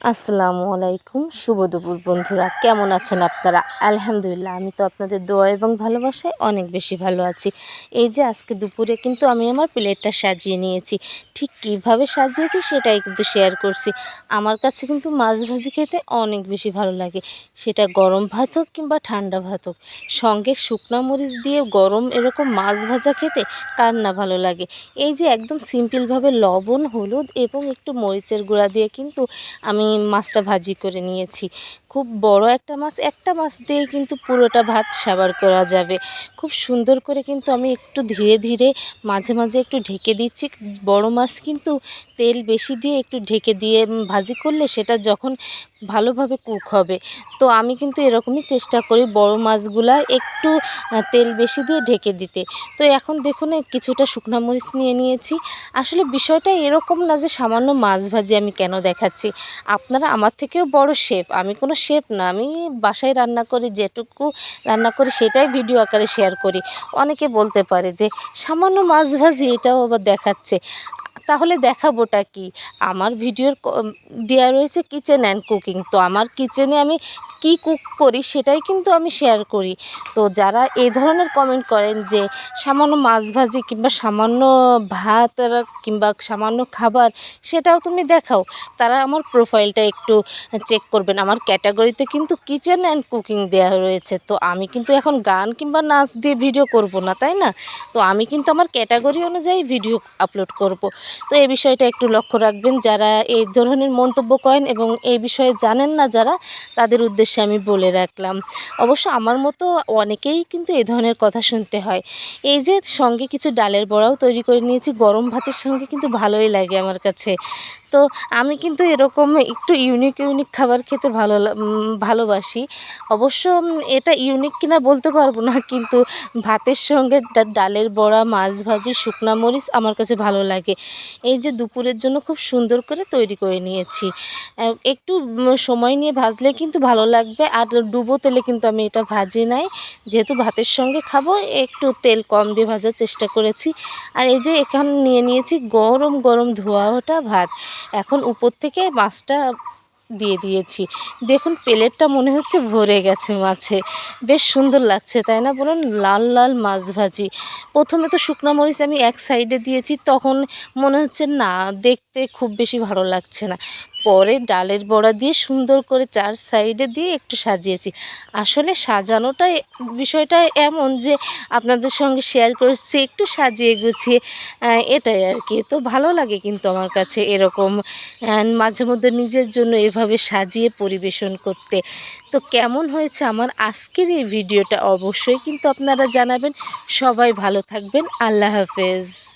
আসসালামু আলাইকুম। শুভ দুপুর বন্ধুরা, কেমন আছেন আপনারা? আলহামদুলিল্লাহ, আমি তো আপনাদের দোয়া এবং ভালোবাসায় অনেক বেশি ভালো আছি। এই যে আজকে দুপুরে কিন্তু আমি আমার প্লেটটা সাজিয়ে নিয়েছি। ঠিক কীভাবে সাজিয়েছি সেটাই কিন্তু শেয়ার করছি। আমার কাছে কিন্তু মাছ ভাজি খেতে অনেক বেশি ভালো লাগে। সেটা গরম ভাত হোক কিংবা ঠান্ডা ভাত হোক, সঙ্গে শুকনো মরিচ দিয়ে গরম এরকম মাছ ভাজা খেতে কার না ভালো লাগে। এই যে একদম সিম্পলভাবে লবণ, হলুদ এবং একটু মরিচের গুঁড়া দিয়ে কিন্তু আমি মাছটা ভাজি করে নিয়েছি। খুব বড় একটা মাছ একটা মাছ দিয়ে কিন্তু পুরোটা ভাত সাবার করা যাবে। খুব সুন্দর করে কিন্তু আমি একটু ধীরে ধীরে মাঝে মাঝে একটু ঢেকে দিচ্ছি। বড় মাছ কিন্তু তেল বেশি দিয়ে একটু ঢেকে দিয়ে ভাজি করলে সেটা যখন ভালোভাবে কুক হবে। তো আমি কিন্তু এরকমই চেষ্টা করি বড় মাছগুলা একটু তেল বেশি দিয়ে ঢেকে দিতে। তো এখন দেখুন কিছুটা শুকনো মরিচ নিয়ে নিয়েছি। আসলে বিষয়টা এরকম না যে সামান্য মাছ ভাজি আমি কেন দেখাচ্ছি। আপনারা আমার থেকেও বড় শেফ, আমি কোনো শেফ না। আমি বাসায় রান্না করি, যেটুকু রান্না করি সেটাই ভিডিও আকারে শেয়ার করি। অনেকে বলতে পারে যে সামান্য মাছ ভাজি এটাও আবার দেখাচ্ছে। তাহলে দেখাবোটা কি? আমার ভিডিওর দেওয়া রয়েছে কিচেন অ্যান্ড কুকিং তো আমার কিচেনে আমি কি কুক করি সেটাই কিন্তু আমি শেয়ার করি। তো যারা এই ধরনের কমেন্ট করেন যে সামান্য মাছ ভাজি কিংবা সামান্য ভাত কিংবা সামান্য খাবার সেটাও তুমি দেখাও, তারা আমার প্রোফাইলটা একটু চেক করবেন। আমার ক্যাটাগরিতে কিন্তু কিচেন অ্যান্ড কুকিং দেওয়া রয়েছে, তো আমি কিন্তু এখন গান কিংবা নাচ দিয়ে ভিডিও করব না, তাই না? তো আমি কিন্তু আমার ক্যাটাগরি অনুযায়ী ভিডিও আপলোড করব। তো এই বিষয়টা একটু লক্ষ্য রাখবেন, যারা এই ধরনের মন্তব্য করেন এবং এই বিষয়ে জানেন না যারা, তাদের উদ্দেশ্যে আমি বলে রাখলাম। অবশ্য আমার মতো অনেকেই কিন্তু এই ধরনের কথা শুনতে হয়। এই যে সঙ্গে কিছু ডালের বড়াও তৈরি করে নিয়েছি, গরম ভাতের সঙ্গে কিন্তু ভালোই লাগে আমার কাছে। তো আমি কিন্তু এরকম একটু ইউনিক ইউনিক খাবার খেতে ভালো ভালোবাসি। অবশ্য এটা ইউনিক কিনা বলতে পারব না, কিন্তু ভাতের সঙ্গে ডালের বড়া, মাছ ভাজি, শুকনা মরিচ আমার কাছে ভালো লাগে। এই যে দুপুরের জন্য খুব সুন্দর করে তৈরি করে নিয়েছি। একটু সময় নিয়ে ভাজলে কিন্তু ভালো লাগবে, আর ডুবো তেলে কিন্তু আমি এটা ভাজি নাই। যেহেতু ভাতের সঙ্গে খাব, একটু তেল কম দিয়ে ভাজার চেষ্টা করেছি। আর এই যে এখানে নিয়ে নিয়েছি গরম গরম ধোয়া ওটা ভাত। এখন উপর থেকে মাছটা দিয়ে দিয়েছি। দেখুন, প্লেটটা মনে হচ্ছে ভরে গেছে মাছে। বেশ সুন্দর লাগছে, তাই না বলুন? লাল লাল মাছ ভাজি। প্রথমে তো শুকনো মরিচ আমি এক সাইডে দিয়েছি, তখন মনে হচ্ছে না, দেখতে খুব বেশি ভালো লাগছে না। পরে ডালের বড়া দিয়ে সুন্দর করে চার সাইডে দিয়ে একটু সাজিয়েছি। আসলে সাজানোটা বিষয়টা এমন যে আপনাদের সঙ্গে শেয়ার করছি, একটু সাজিয়ে গুছিয়ে এটাই আর কি। তো ভালো লাগে কিন্তু আমার কাছে এরকম মাঝে মধ্যে নিজের জন্য এভাবে সাজিয়ে পরিবেশন করতে। তো কেমন হয়েছে আমার আজকের এই ভিডিওটা অবশ্যই কিন্তু আপনারা জানাবেন। সবাই ভালো থাকবেন। আল্লাহ হাফেজ।